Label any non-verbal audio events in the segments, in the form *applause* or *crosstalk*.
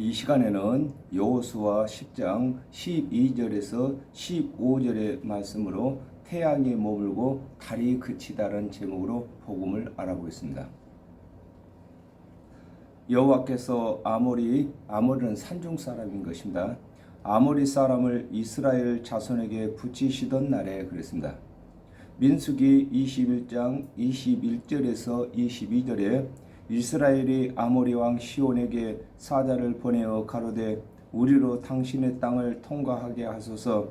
이 시간에는 여호수아 10장 12절에서 15절의 말씀으로 태양이 머물고 달이 그치다라는 제목으로 복음을 알아보겠습니다. 여호와께서 아모리 아모리는 산중 사람인 것입니다. 아모리 사람을 이스라엘 자손에게 붙이시던 날에 그랬습니다. 민수기 21장 21절에서 22절에 이스라엘이 아모리 왕 시온에게 사자를 보내어 가로되 우리로 당신의 땅을 통과하게 하소서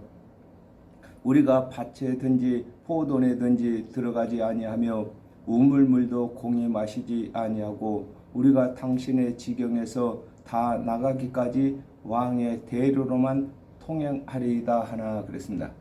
우리가 밭에든지 포도내든지 들어가지 아니하며 우물물도 공이 마시지 아니하고 우리가 당신의 지경에서 다 나가기까지 왕의 대로로만 통행하리이다 하나 그랬습니다.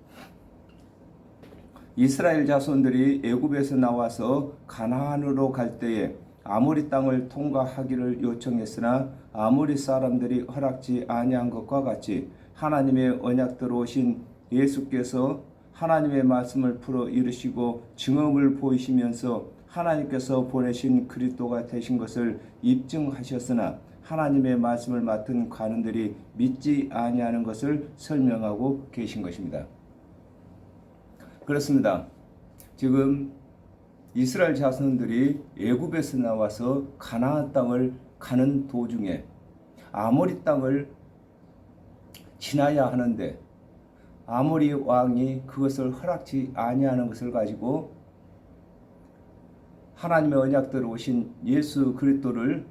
이스라엘 자손들이 애굽에서 나와서 가나안으로 갈 때에 아모리 땅을 통과하기를 요청했으나 아모리 사람들이 허락지 아니한 것과 같이 하나님의 언약대로 오신 예수께서 하나님의 말씀을 풀어 이루시고 증언을 보이시면서 하나님께서 보내신 그리스도가 되신 것을 입증하셨으나 하나님의 말씀을 맡은 관원들이 믿지 아니하는 것을 설명하고 계신 것입니다. 그렇습니다. 지금 이스라엘 자손들이 애굽에서 나와서 가나안 땅을 가는 도중에 아모리 땅을 지나야 하는데 아모리 왕이 그것을 허락지 아니하는 것을 가지고 하나님의 언약대로 오신 예수 그리스도를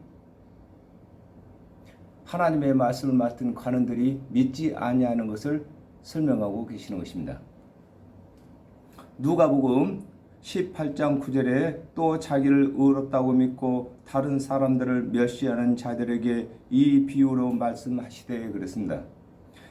하나님의 말씀을 맡은 관원들이 믿지 아니하는 것을 설명하고 계시는 것입니다. 누가복음 18장 9절에 또 자기를 의롭다고 믿고 다른 사람들을 멸시하는 자들에게 이 비유로 말씀하시되 그랬습니다.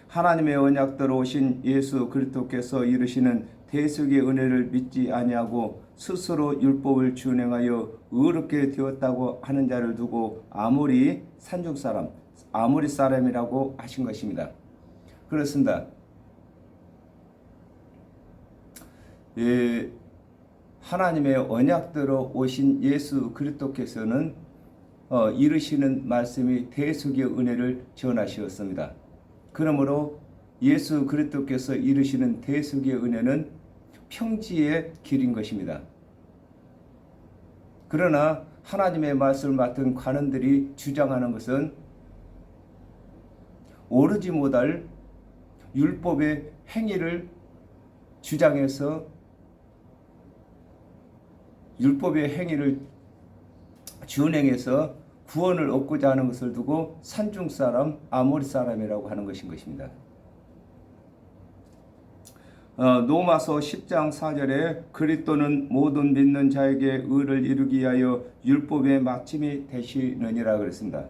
하나님의 언약대로 오신 예수 그리스도께서 이르시는 대속의 은혜를 믿지 아니하고 스스로 율법을 준행하여 의롭게 되었다고 하는 자를 두고 아무리 산중 사람, 아무리 사람이라고 하신 것입니다. 그렇습니다. 예, 하나님의 언약대로 오신 예수 그리스도께서는 어, 이르시는 말씀이 대속의 은혜를 전하시었습니다. 그러므로 예수 그리스도께서 이르시는 대속의 은혜는 평지의 길인 것입니다. 그러나 하나님의 말씀을 맡은 관원들이 주장하는 것은 오르지 못할 율법의 행위를 주장해서 율법의 행위를 준행해서 구원을 얻고자 하는 것을 두고 산중 사람, 아모리 사람이라고 하는 것인 것입니다. 어, 노마서 10장 4절에 그리스도는 모든 믿는 자에게 의를 이루기 위하여 율법의 마침이 되시느니라 그랬습니다.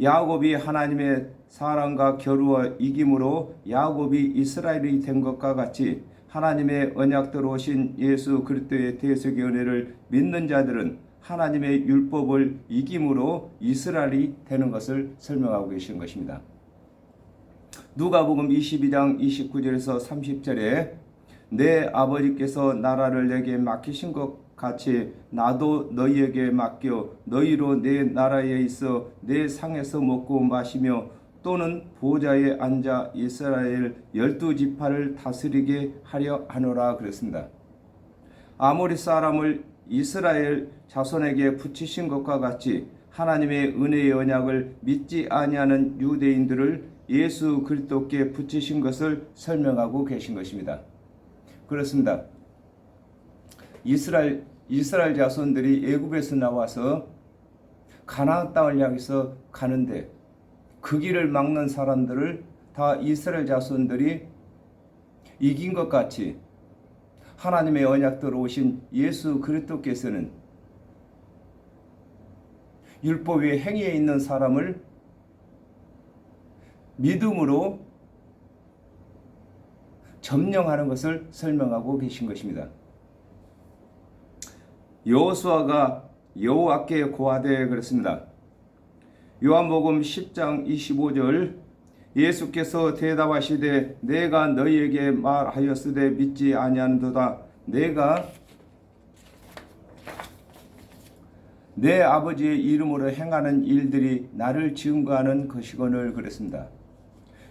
야곱이 하나님의 사랑과 겨루어 이김으로 야곱이 이스라엘이 된 것과 같이 하나님의 언약대로 오신 예수 그리스도의 대속의 은혜를 믿는 자들은 하나님의 율법을 이김으로 이스라엘이 되는 것을 설명하고 계신 것입니다. 누가복음 22장 29절에서 30절에 내 아버지께서 나라를 내게 맡기신 것 같이 나도 너희에게 맡겨 너희로 내 나라에 있어 내 상에서 먹고 마시며 또는 보좌에 앉아 이스라엘 열두 지파를 다스리게 하려 하노라 그랬습니다. 아모리 사람을 이스라엘 자손에게 붙이신 것과 같이 하나님의 은혜의 언약을 믿지 아니하는 유대인들을 예수 그리스도께 붙이신 것을 설명하고 계신 것입니다. 그렇습니다. 이스라엘 이스라엘 자손들이 애굽에서 나와서 가나안 땅을 향해서 가는데 그 길을 막는 사람들을 다 이스라엘 자손들이 이긴 것 같이 하나님의 언약대로 오신 예수 그리스도께서는 율법 의 행위에 있는 사람을 믿음으로 점령하는 것을 설명하고 계신 것입니다. 여호수아가 여호와께 고하되 그랬습니다. 요한복음 10장 25절 예수께서 대답하시되 내가 너희에게 말하였으되 믿지 아니하는도다 내가 내 아버지의 이름으로 행하는 일들이 나를 증거하는 것이거늘 그랬습니다.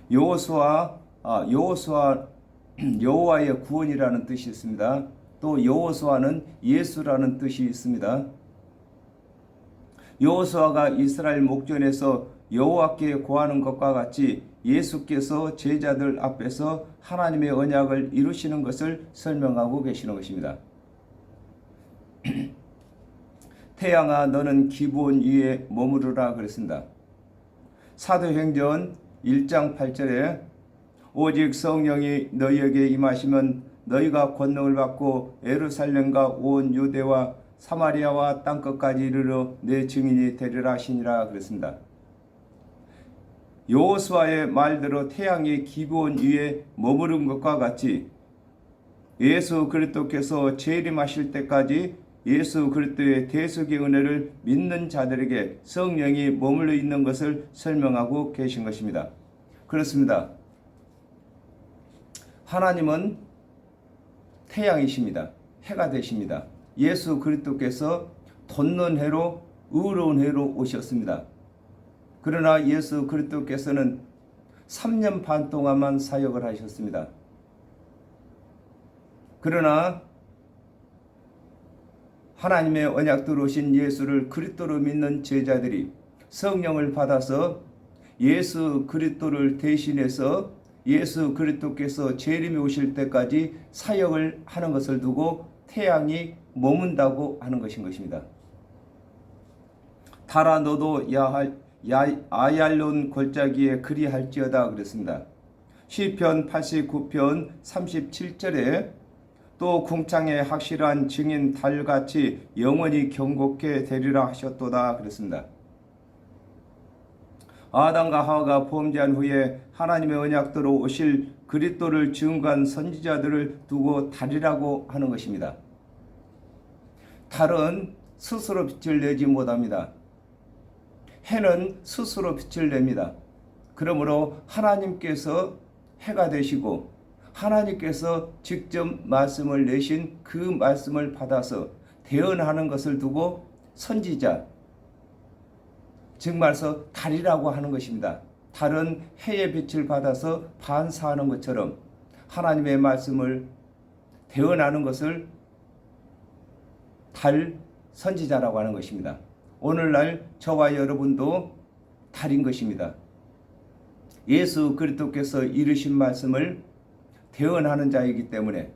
여호수아 아, 여호수아 *clears throat* 여호와의 구원이라는 뜻이 있습니다. 또 여호수아는 예수라는 뜻이 있습니다. 여호수아가 이스라엘 목전에서 여호와께 고하는 것과 같이 예수께서 제자들 앞에서 하나님의 언약을 이루시는 것을 설명하고 계시는 것입니다. *clears throat* 태양아 너는 기본 위에 머무르라 그랬습니다. 사도행전 1장 8절에 오직 성령이 너희에게 임하시면 너희가 권능을 받고 에루살렘과 온 유대와 사마리아와 땅 끝까지 이르러 내 증인이 되리라 하시니라 그랬습니다. 여호수아의 말대로 태양이 기본 위에 머무른 것과 같이 예수 그리스도께서 재림하실 때까지 예수 그리스도의 대속의 은혜를 믿는 자들에게 성령이 머물러 있는 것을 설명하고 계신 것입니다. 그렇습니다. 하나님은 태양이십니다. 해가 되십니다. 예수 그리스도께서 돋는 해로 의로운 해로 오셨습니다. 그러나 예수 그리스도께서는 3년 반 동안만 사역을 하셨습니다. 그러나 하나님의 언약대로 오신 예수를 그리스도로 믿는 제자들이 성령을 받아서 예수 그리스도를 대신해서 예수 그리스도께서 재림이 오실 때까지 사역을 하는 것을 두고 태양이 머문다고 하는 것인 것입니다. 달아 너도 야할 야, 아얄론 골짜기에 그리할지어다 그랬습니다. 시편 89편 37절에 또 궁창의 확실한 증인 달같이 영원히 경곡해 되리라 하셨도다 그랬습니다. 아담과 하와가 범죄한 후에 하나님의 언약대로 오실 그리스도를 증거한 선지자들을 두고 달이라고 하는 것입니다. 달은 스스로 빛을 내지 못합니다. 해는 스스로 빛을 냅니다. 그러므로 하나님께서 해가 되시고 하나님께서 직접 말씀을 내신 그 말씀을 받아서 대언하는 것을 두고 선지자 즉 말해서 달이라고 하는 것입니다. 달은 해의 빛을 받아서 반사하는 것처럼 하나님의 말씀을 대언하는 것을 달 선지자라고 하는 것입니다. 오늘날 저와 여러분도 달인 것입니다. 예수 그리스도께서 이르신 말씀을 대언하는 자이기 때문에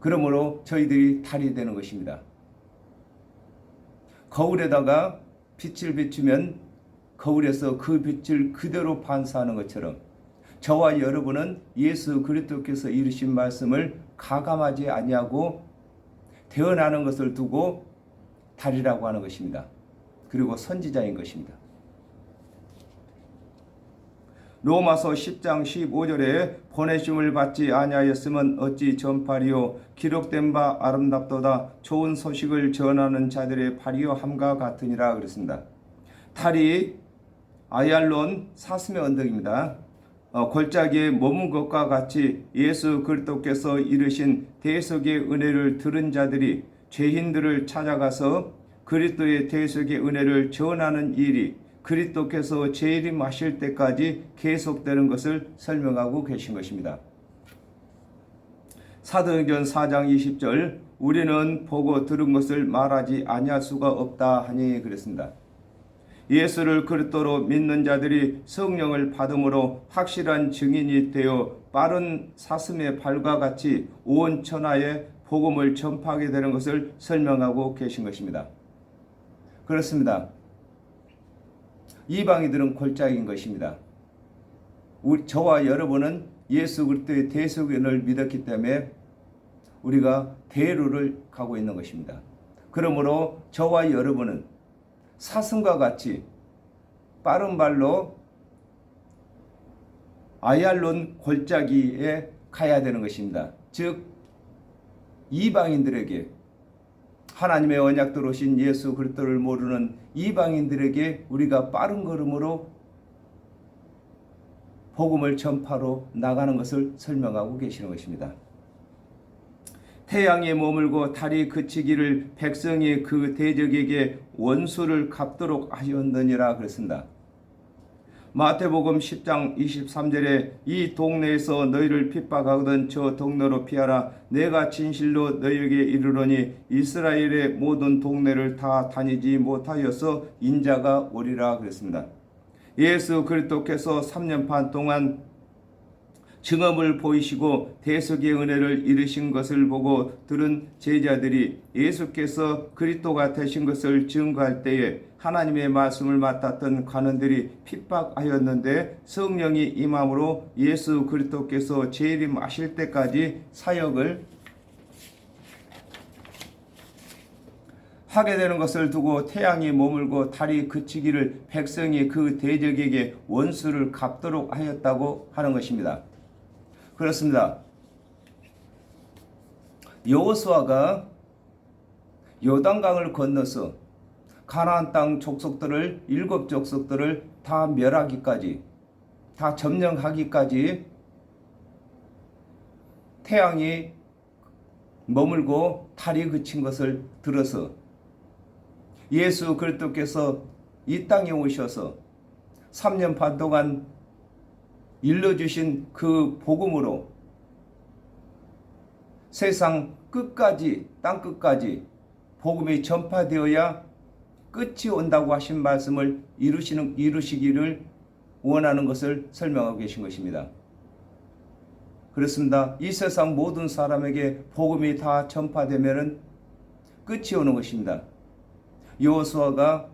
그러므로 저희들이 달이 되는 것입니다. 거울에다가 빛을 비추면 거울에서 그 빛을 그대로 반사하는 것처럼 저와 여러분은 예수 그리스도께서 이르신 말씀을 가감하지 아니하고 대언하는 것을 두고 달이라고 하는 것입니다. 그리고 선지자인 것입니다. 로마서 10장 15절에 보내심을 받지 아니하였으면 어찌 전파리요 기록된 바 아름답도다 좋은 소식을 전하는 자들의 파리요 함과 같으니라 그랬습니다. 달이 아얄론 사슴의 언덕입니다. 어, 골짜기에 머문 것과 같이 예수 그리스도께서 이르신 대속의 은혜를 들은 자들이 죄인들을 찾아가서 그리스도의 대속의 은혜를 전하는 일이 그리스도께서 재림 하실 때까지 계속되는 것을 설명하고 계신 것입니다. 사도행전 4장 20절 우리는 보고 들은 것을 말하지 아니할 수가 없다 하니 그랬습니다. 예수를 그리스도로 믿는 자들이 성령을 받음으로 확실한 증인이 되어 빠른 사슴의 발과 같이 온 천하에 복음을 전파하게 되는 것을 설명하고 계신 것입니다. 그렇습니다. 이방인들은 골짜기인 것입니다. 우리, 저와 여러분은 예수 그리스도의 대속연을 믿었기 때문에 우리가 대루를 가고 있는 것입니다. 그러므로 저와 여러분은 사슴과 같이 빠른 발로 아얄론 골짜기에 가야 되는 것입니다. 즉 이방인들에게 하나님의 언약대로 오신 예수 그리스도를 모르는 이방인들에게 우리가 빠른 걸음으로 복음을 전파로 나가는 것을 설명하고 계시는 것입니다. 태양이 머물고 달이 그치기를 백성이 그 대적에게 원수를 갚도록 하였느니라 그랬습니다. 마태복음 10장 23절에 이 동네에서 너희를 핍박하거든 저 동네로 피하라 내가 진실로 너희에게 이르노니 이스라엘의 모든 동네를 다 다니지 못하여서 인자가 오리라 그랬습니다. 예수 그리스도께서 3년 반 동안 증언을 보이시고 대속의 은혜를 이루신 것을 보고 들은 제자들이 예수께서 그리스도가 되신 것을 증거할 때에 하나님의 말씀을 맡았던 관원들이 핍박하였는데 성령이 임함으로 예수 그리스도께서 재림하실 때까지 사역을 하게 되는 것을 두고 태양이 머물고 달이 그치기를 백성이 그 대적에게 원수를 갚도록 하였다고 하는 것입니다. 그렇습니다. 여호수아가 요단강을 건너서 가나안 땅 족속들을 일곱 족속들을 다 멸하기까지 다 점령하기까지 태양이 머물고 달이 그친 것을 들어서 예수 그리스도께서 이 땅에 오셔서 3년 반 동안 일러주신 그 복음으로 세상 끝까지 땅 끝까지 복음이 전파되어야 끝이 온다고 하신 말씀을 이루시는 이루시기를 원하는 것을 설명하고 계신 것입니다. 그렇습니다. 이 세상 모든 사람에게 복음이 다 전파되면은 끝이 오는 것입니다. 여호수아가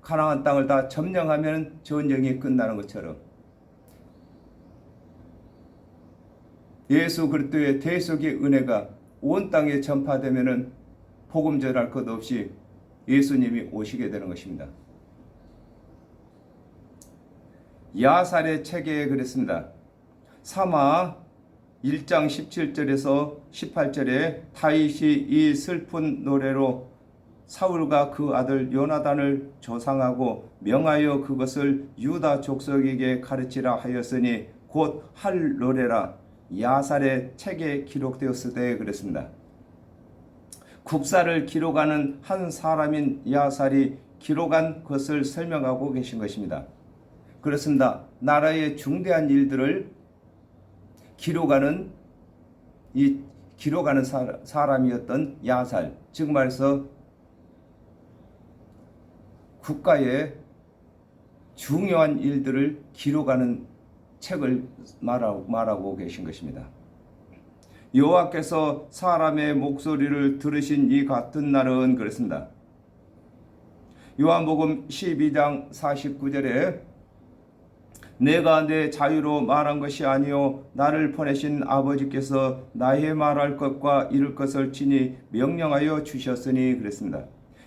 가나안 땅을 다 점령하면 전쟁이 끝나는 것처럼 예수 그리스도의 대속의 은혜가 온 땅에 전파되면은 복음 전할 것 없이 예수님이 오시게 되는 것입니다. 야살의 책에 그랬습니다. 사마 1장 17절에서 18절에 다윗이 이 슬픈 노래로 사울과 그 아들 요나단을 조상하고 명하여 그것을 유다 족속에게 가르치라 하였으니 곧 할 노래라 야살의 책에 기록되었을 때 그랬습니다. 국사를 기록하는 한 사람인 야살이 기록한 것을 설명하고 계신 것입니다. 그렇습니다. 나라의 중대한 일들을 기록하는 이 기록하는 사람이었던 야살, 즉 말해서 국가의 중요한 일들을 기록하는 책을 말하고, 말하고 계신 것입니다. 여호와께서 사람의 목소리를 들으신 이 같은 날은 그렇습니다. 요한복음 12장 49절에 내가 내 자유로 말한 것이 아니요 나를 보내신 아버지께서 나의 말할 것과 이룰 것을 친히 명령하여 주셨으니 그랬습니다.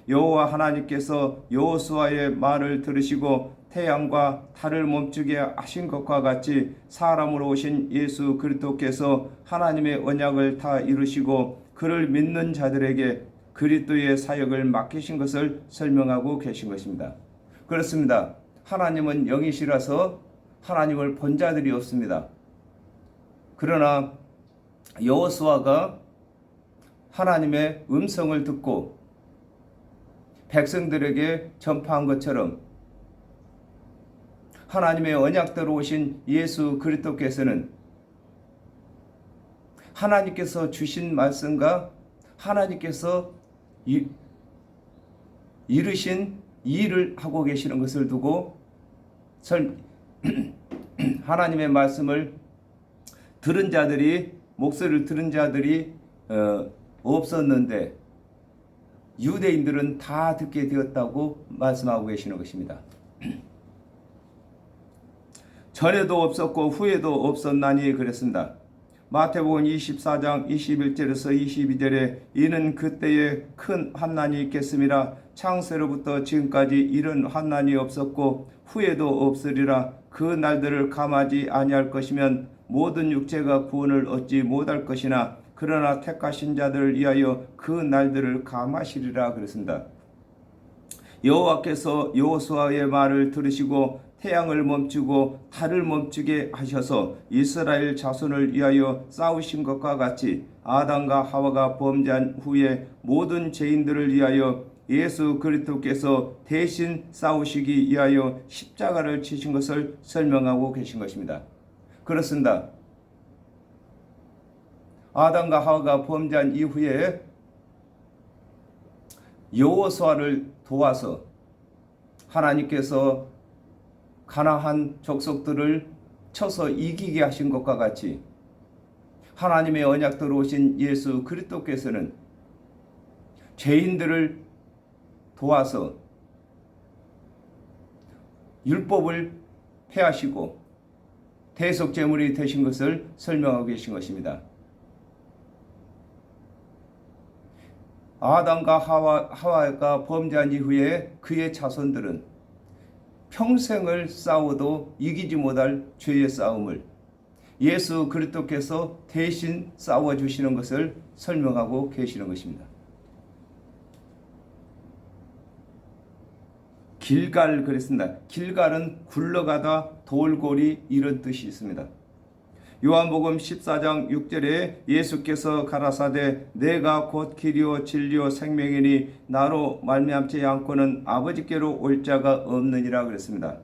여호와 하나님께서 여호수아의 말을 들으시고 태양과 달을 멈추게 하신 것과 같이 사람으로 오신 예수 그리스도께서 하나님의 언약을 다 이루시고 그를 믿는 자들에게 그리스도의 사역을 맡기신 것을 설명하고 계신 것입니다. 그렇습니다. 하나님은 영이시라서 하나님을 본 자들이 없습니다. 그러나 여호수아가 하나님의 음성을 듣고 백성들에게 전파한 것처럼 하나님의 언약대로 오신 예수 그리스도께서는 하나님께서 주신 말씀과 하나님께서 이, 이르신 일을 하고 계시는 것을 두고 설, *clears throat* 하나님의 말씀을 들은 자들이 목소리를 들은 자들이 어, 없었는데 유대인들은 다 듣게 되었다고 말씀하고 계시는 것입니다. 전에도 없었고 후에도 없었나니 그랬습니다. 마태복음 24장 21절에서 22절에 이는 그때에 큰 환난이 있겠음이라 창세로부터 지금까지 이런 환난이 없었고 후에도 없으리라 그 날들을 감하지 아니할 것이면 모든 육체가 구원을 얻지 못할 것이나 그러나 택하신 자들을 위하여 그 날들을 감하시리라 그랬습니다. 여호와께서 여호수아의 말을 들으시고 태양을 멈추고 달을 멈추게 하셔서 이스라엘 자손을 위하여 싸우신 것과 같이 아담과 하와가 범죄한 후에 모든 죄인들을 위하여 예수 그리스도께서 대신 싸우시기 위하여 십자가를 치신 것을 설명하고 계신 것입니다. 그렇습니다. 아담과 하와가 범죄한 이후에 여호수아를 도와서 하나님께서 가나한 족속들을 쳐서 이기게 하신 것과 같이 하나님의 언약대로 오신 예수 그리스도께서는 죄인들을 도와서 율법을 폐하시고 대속 제물이 되신 것을 설명하고 계신 것입니다. 아담과 하와, 하와가 범죄한 이후에 그의 자손들은 평생을 싸워도 이기지 못할 죄의 싸움을 예수 그리스도께서 대신 싸워 주시는 것을 설명하고 계시는 것입니다. 길갈 그랬습니다. 길갈은 굴러가다 돌고리 이런 뜻이 있습니다. 요한복음 14장 6절에 예수께서 가라사대 내가 곧 길이요 진리요 생명이니 나로 말미암지 않고는 아버지께로 올 자가 없느니라 그랬습니다.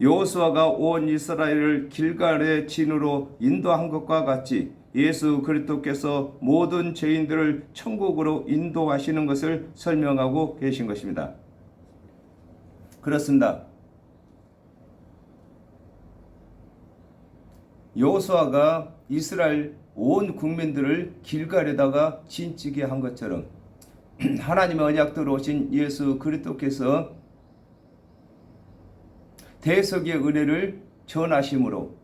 여호수아가 온 이스라엘을 길갈의 진으로 인도한 것과 같이 예수 그리스도께서 모든 죄인들을 천국으로 인도하시는 것을 설명하고 계신 것입니다. 그렇습니다. 여호수아가 이스라엘 온 국민들을 길갈에다가 진치게 한 것처럼 *clears throat* 하나님의 언약대로 오신 예수 그리스도께서 대속의 은혜를 전하심으로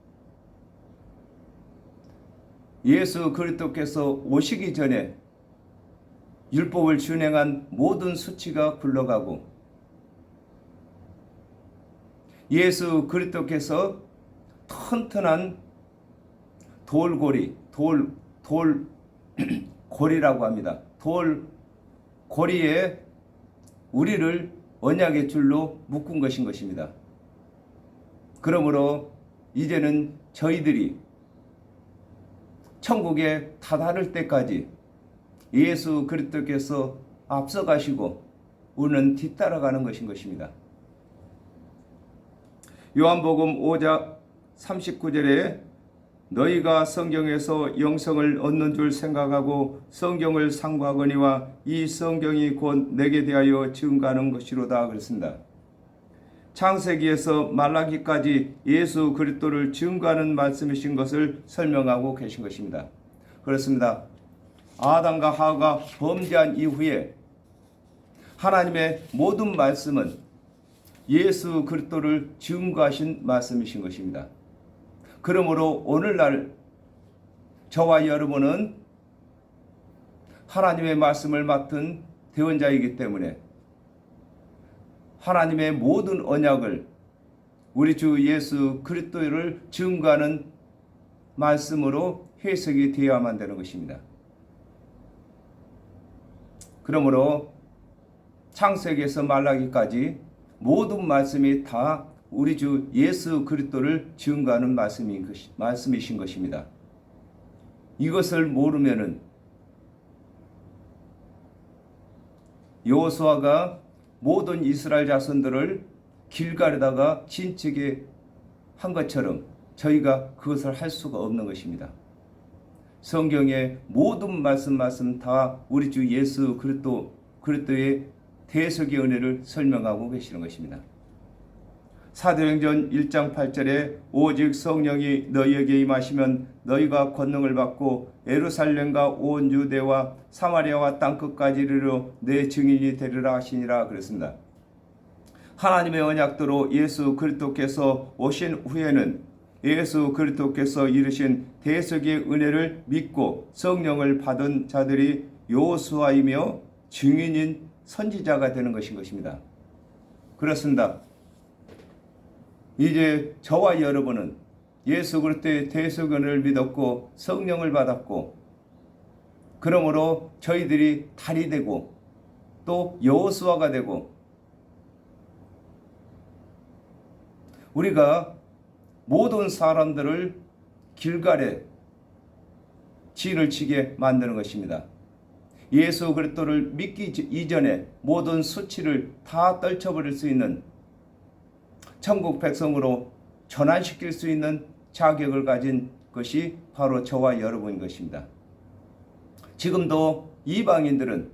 예수 그리스도께서 오시기 전에 율법을 준행한 모든 수치가 굴러가고 예수 그리스도께서 튼튼한 돌고리, 돌, 돌, *clears throat* 고리라고 합니다. 돌, 고리에 우리를 언약의 줄로 묶은 것인 것입니다. 그러므로 이제는 저희들이 천국에 다다를 때까지 예수 그리스도께서 앞서가시고 우리는 뒤따라가는 것인 것입니다. 요한복음 5장 39절에 너희가 성경에서 영성을 얻는 줄 생각하고 성경을 상고하거니와 이 성경이 곧 내게 대하여 증가하는 것이로다 그랬습니다. 창세기에서 말라기까지 예수 그리스도를 증거하는 말씀이신 것을 설명하고 계신 것입니다. 그렇습니다. 아담과 하와가 범죄한 이후에 하나님의 모든 말씀은 예수 그리스도를 증거하신 말씀이신 것입니다. 그러므로 오늘날 저와 여러분은 하나님의 말씀을 맡은 대원자이기 때문에 하나님의 모든 언약을 우리 주 예수 그리스도를 증거하는 말씀으로 해석이 되어야만 되는 것입니다. 그러므로 창세기에서 말라기까지 모든 말씀이 다 우리 주 예수 그리스도를 증거하는 말씀이신 것입니다. 이것을 모르면은 여호수아가 모든 이스라엘 자손들을 길가에다가 진치게 한 것처럼 저희가 그것을 할 수가 없는 것입니다. 성경의 모든 말씀 말씀 다 우리 주 예수 그리스도 그리스도의 대속의 은혜를 설명하고 계시는 것입니다. 사도행전 1장 8절에 오직 성령이 너희에게 임하시면 너희가 권능을 받고 예루살렘과 온 유대와 사마리아와 땅 끝까지 이르러 내 증인이 되리라 하시니라 그랬습니다. 하나님의 언약대로 예수 그리스도께서 오신 후에는 예수 그리스도께서 이르신 대속의 은혜를 믿고 성령을 받은 자들이 요수아이며 증인인 선지자가 되는 것인 것입니다. 그렇습니다. 이제 저와 여러분은 예수 그리스도의 대속은을 믿었고 성령을 받았고 그러므로 저희들이 달이 되고 또 여호수아가 되고 우리가 모든 사람들을 길갈에 진을 치게 만드는 것입니다. 예수 그리스도를 믿기 이전에 모든 수치를 다 떨쳐버릴 수 있는 천국 백성으로 전환시킬 수 있는 자격을 가진 것이 바로 저와 여러분인 것입니다. 지금도 이방인들은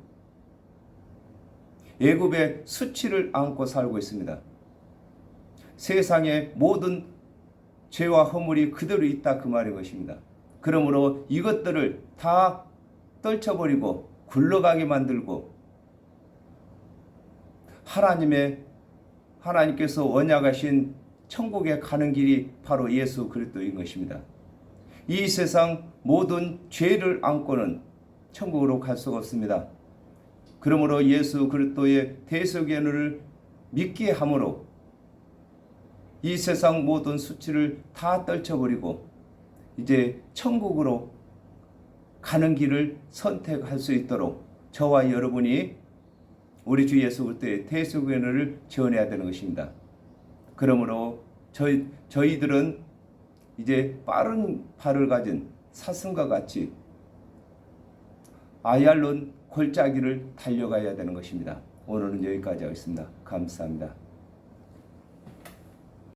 애굽의 수치를 안고 살고 있습니다. 세상의 모든 죄와 허물이 그대로 있다 그 말인 것입니다. 그러므로 이것들을 다 떨쳐버리고 굴러가게 만들고 하나님의 하나님께서 언약하신 천국에 가는 길이 바로 예수 그리스도인 것입니다. 이 세상 모든 죄를 안고는 천국으로 갈 수가 없습니다. 그러므로 예수 그리스도의 대속연을 믿게 함으로 이 세상 모든 수치를 다 떨쳐버리고 이제 천국으로 가는 길을 선택할 수 있도록 저와 여러분이 우리 주 예수 그리스도의 대속연을 지원해야 되는 것입니다. 그러므로 저희 저희들은 이제 빠른 발을 가진 사슴과 같이 아얄론 골짜기를 달려가야 되는 것입니다. 오늘은 여기까지 하겠습니다. 감사합니다.